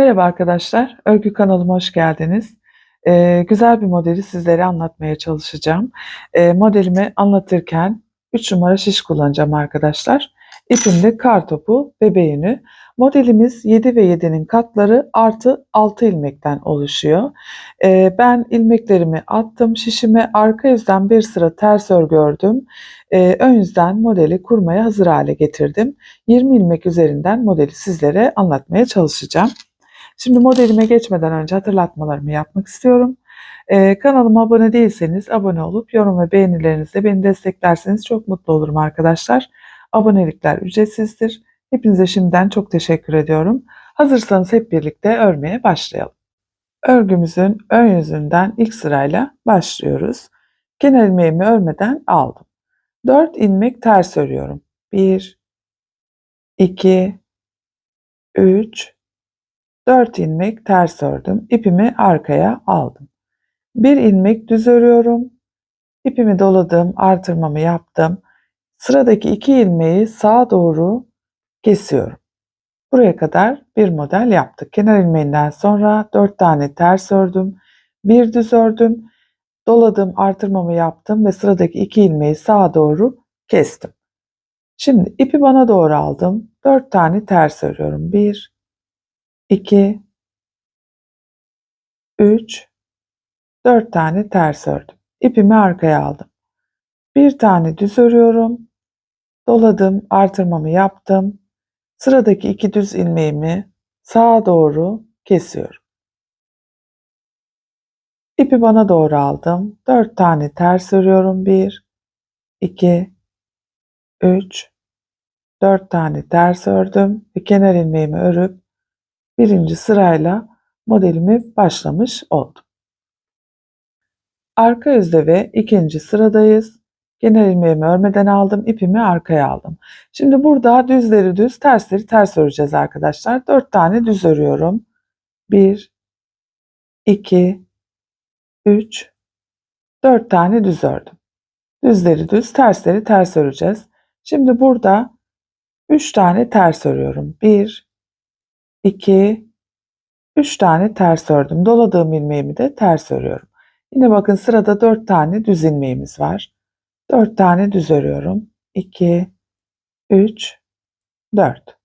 Merhaba arkadaşlar, örgü kanalıma hoş geldiniz. Ee, güzel bir modeli sizlere anlatmaya çalışacağım. Ee, modelimi anlatırken 3 numara şiş kullanacağım arkadaşlar. İpimde kar topu bebe yünü. Modelimiz 7 ve 7'nin katları artı 6 ilmekten oluşuyor. Ee, ben ilmeklerimi attım şişime arka yüzden bir sıra ters örgü ördüm. Ee, ön yüzden modeli kurmaya hazır hale getirdim. 20 ilmek üzerinden modeli sizlere anlatmaya çalışacağım. Şimdi modelime geçmeden önce hatırlatmalarımı yapmak istiyorum. Ee, kanalıma abone değilseniz abone olup yorum ve beğenilerinizle beni desteklerseniz çok mutlu olurum arkadaşlar. Abonelikler ücretsizdir. Hepinize şimdiden çok teşekkür ediyorum. Hazırsanız hep birlikte örmeye başlayalım. Örgümüzün ön yüzünden ilk sırayla başlıyoruz. Kenar ilmeğimi örmeden aldım. 4 ilmek ters örüyorum. 1 2 3 4 ilmek ters ördüm. İpimi arkaya aldım. 1 ilmek düz örüyorum. İpimi doladım, artırmamı yaptım. Sıradaki 2 ilmeği sağa doğru kesiyorum. Buraya kadar bir model yaptık. Kenar ilmeğinden sonra 4 tane ters ördüm. Bir düz ördüm. Doladım, artırmamı yaptım ve sıradaki 2 ilmeği sağa doğru kestim. Şimdi ipi bana doğru aldım. 4 tane ters örüyorum. 1 2 3 4 tane ters ördüm. İpimi arkaya aldım. Bir tane düz örüyorum. Doladım, artırmamı yaptım. Sıradaki iki düz ilmeğimi sağa doğru kesiyorum. İpi bana doğru aldım. 4 tane ters örüyorum. 1 2 3 4 tane ters ördüm ve kenar ilmeğimi örüp birinci sırayla modelimi başlamış oldum. Arka yüzde ve ikinci sıradayız. Genel ilmeğimi örmeden aldım, ipimi arkaya aldım. Şimdi burada düzleri düz, tersleri ters öreceğiz arkadaşlar. 4 tane düz örüyorum. 1 2 3 4 tane düz ördüm. Düzleri düz, tersleri ters öreceğiz. Şimdi burada 3 tane ters örüyorum. 1 2 3 tane ters ördüm. Doladığım ilmeğimi de ters örüyorum. Yine bakın sırada 4 tane düz ilmeğimiz var. 4 tane düz örüyorum. 2 3 4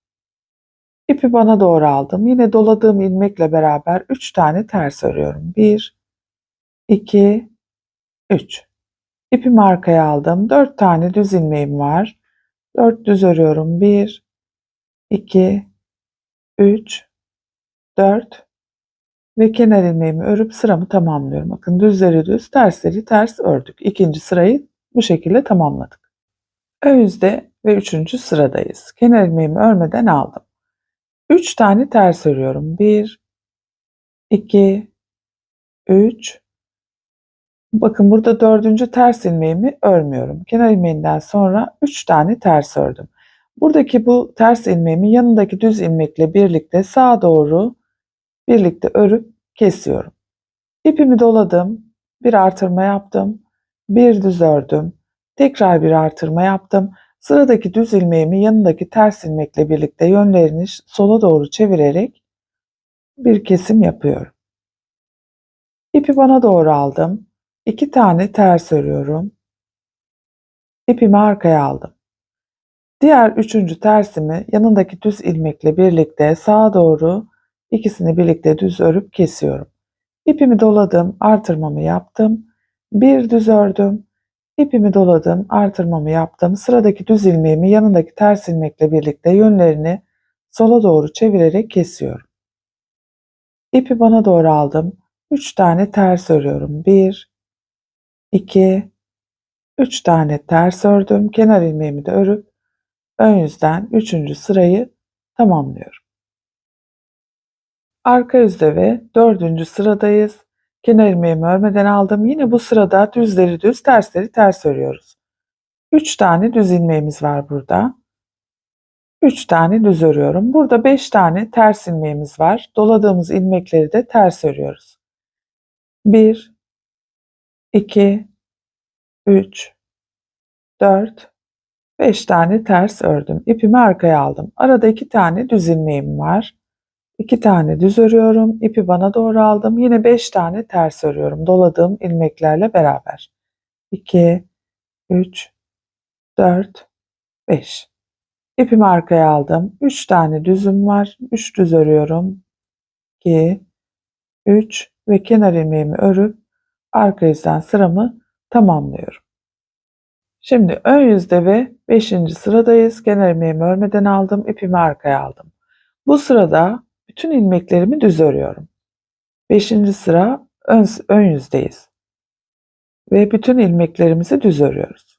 İpi bana doğru aldım. Yine doladığım ilmekle beraber 3 tane ters örüyorum. 1 2 3 İpimi arkaya aldım. 4 tane düz ilmeğim var. 4 düz örüyorum. 1 2 3 4 ve kenar ilmeğimi örüp sıramı tamamlıyorum. Bakın düzleri düz, tersleri ters ördük. İkinci sırayı bu şekilde tamamladık. Ön yüzde ve üçüncü sıradayız. Kenar ilmeğimi örmeden aldım. 3 tane ters örüyorum. 1 2 3 Bakın burada dördüncü ters ilmeğimi örmüyorum. Kenar ilmeğinden sonra 3 tane ters ördüm. Buradaki bu ters ilmeğimi yanındaki düz ilmekle birlikte sağa doğru birlikte örüp kesiyorum. İpimi doladım, bir artırma yaptım, bir düz ördüm, tekrar bir artırma yaptım. Sıradaki düz ilmeğimi yanındaki ters ilmekle birlikte yönlerini sola doğru çevirerek bir kesim yapıyorum. İpi bana doğru aldım. İki tane ters örüyorum. İpimi arkaya aldım. Diğer üçüncü tersimi yanındaki düz ilmekle birlikte sağa doğru ikisini birlikte düz örüp kesiyorum. İpimi doladım, artırmamı yaptım. Bir düz ördüm. İpimi doladım, artırmamı yaptım. Sıradaki düz ilmeğimi yanındaki ters ilmekle birlikte yönlerini sola doğru çevirerek kesiyorum. İpi bana doğru aldım. 3 tane ters örüyorum. 1 2 3 tane ters ördüm. Kenar ilmeğimi de örüp ön yüzden 3. sırayı tamamlıyorum. Arka yüzde ve dördüncü sıradayız. Kenar ilmeğimi örmeden aldım. Yine bu sırada düzleri düz, tersleri ters örüyoruz. 3 tane düz ilmeğimiz var burada. 3 tane düz örüyorum. Burada 5 tane ters ilmeğimiz var. Doladığımız ilmekleri de ters örüyoruz. 1 2 3 4 5 tane ters ördüm. İpimi arkaya aldım. Arada 2 tane düz ilmeğim var. 2 tane düz örüyorum. İpi bana doğru aldım. Yine 5 tane ters örüyorum. Doladığım ilmeklerle beraber. 2, 3, 4, 5. İpimi arkaya aldım. 3 tane düzüm var. 3 düz örüyorum. 2, 3 ve kenar ilmeğimi örüp arka yüzden sıramı tamamlıyorum. Şimdi ön yüzde ve 5. sıradayız. Kenar ilmeğimi örmeden aldım. ipimi arkaya aldım. Bu sırada bütün ilmeklerimi düz örüyorum. 5. sıra ön, ön yüzdeyiz. Ve bütün ilmeklerimizi düz örüyoruz.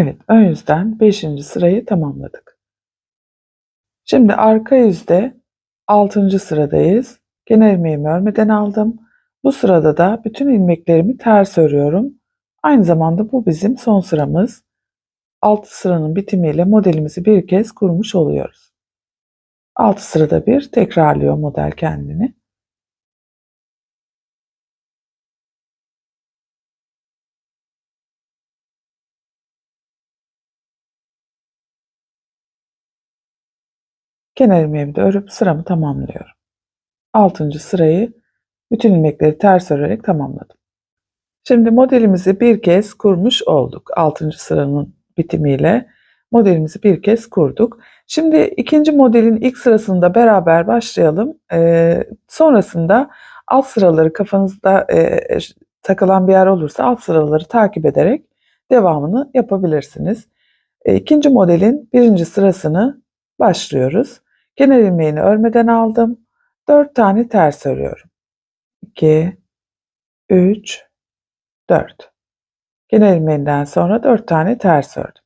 Evet, ön yüzden 5. sırayı tamamladık. Şimdi arka yüzde 6. sıradayız. Kenar ilmeğimi örmeden aldım. Bu sırada da bütün ilmeklerimi ters örüyorum. Aynı zamanda bu bizim son sıramız. 6 sıranın bitimiyle modelimizi bir kez kurmuş oluyoruz. 6 sırada bir tekrarlıyor model kendini. Kenar ilmeğimi de örüp sıramı tamamlıyorum. 6. sırayı bütün ilmekleri ters örerek tamamladım. Şimdi modelimizi bir kez kurmuş olduk. 6. sıranın bitimiyle modelimizi bir kez kurduk. Şimdi ikinci modelin ilk sırasında beraber başlayalım. Ee, sonrasında alt sıraları kafanızda e, takılan bir yer olursa alt sıraları takip ederek devamını yapabilirsiniz. E, ikinci modelin birinci sırasını başlıyoruz. Kenar ilmeğini örmeden aldım. 4 tane ters örüyorum. 2 3 4 Kenar ilmeğinden sonra 4 tane ters ördüm.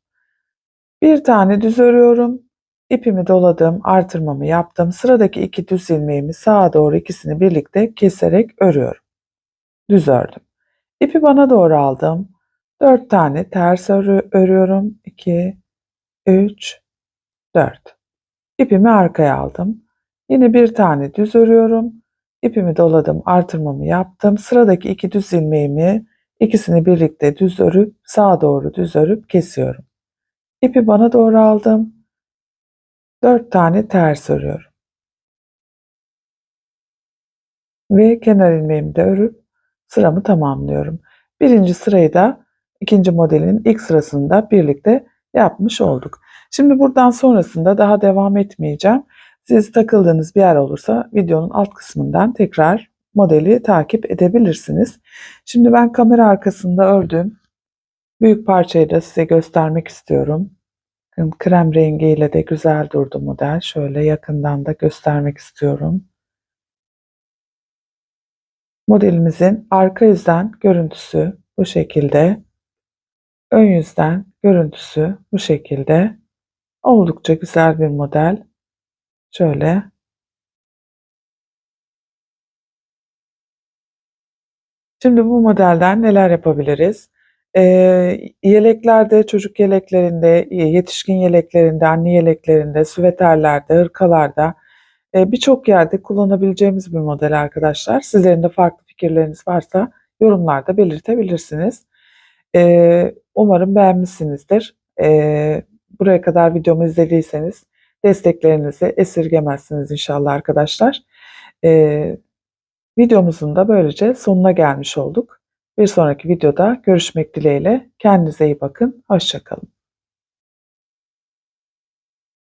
Bir tane düz örüyorum. İpimi doladım, artırmamı yaptım. Sıradaki iki düz ilmeğimi sağa doğru ikisini birlikte keserek örüyorum. Düz ördüm. İpi bana doğru aldım. 4 tane ters örü örüyorum. 2 3 4 İpimi arkaya aldım. Yine bir tane düz örüyorum. İpimi doladım, artırmamı yaptım. Sıradaki iki düz ilmeğimi ikisini birlikte düz örüp sağa doğru düz örüp kesiyorum. İpi bana doğru aldım. Dört tane ters örüyorum. Ve kenar ilmeğimi de örüp sıramı tamamlıyorum. Birinci sırayı da ikinci modelin ilk sırasında birlikte yapmış olduk. Şimdi buradan sonrasında daha devam etmeyeceğim. Siz takıldığınız bir yer olursa videonun alt kısmından tekrar modeli takip edebilirsiniz. Şimdi ben kamera arkasında ördüğüm büyük parçayı da size göstermek istiyorum. Krem rengiyle de güzel durdu model. Şöyle yakından da göstermek istiyorum. Modelimizin arka yüzden görüntüsü bu şekilde. Ön yüzden görüntüsü bu şekilde. Oldukça güzel bir model. Şöyle. Şimdi bu modelden neler yapabiliriz? Ee, yeleklerde, çocuk yeleklerinde, yetişkin yeleklerinde, anne yeleklerinde, süveterlerde, hırkalarda e, birçok yerde kullanabileceğimiz bir model arkadaşlar. Sizlerin de farklı fikirleriniz varsa yorumlarda belirtebilirsiniz. Ee, umarım beğenmişsinizdir. Ee, buraya kadar videomu izlediyseniz desteklerinizi esirgemezsiniz inşallah arkadaşlar. Ee, videomuzun da böylece sonuna gelmiş olduk. Bir sonraki videoda görüşmek dileğiyle. Kendinize iyi bakın. Hoşçakalın.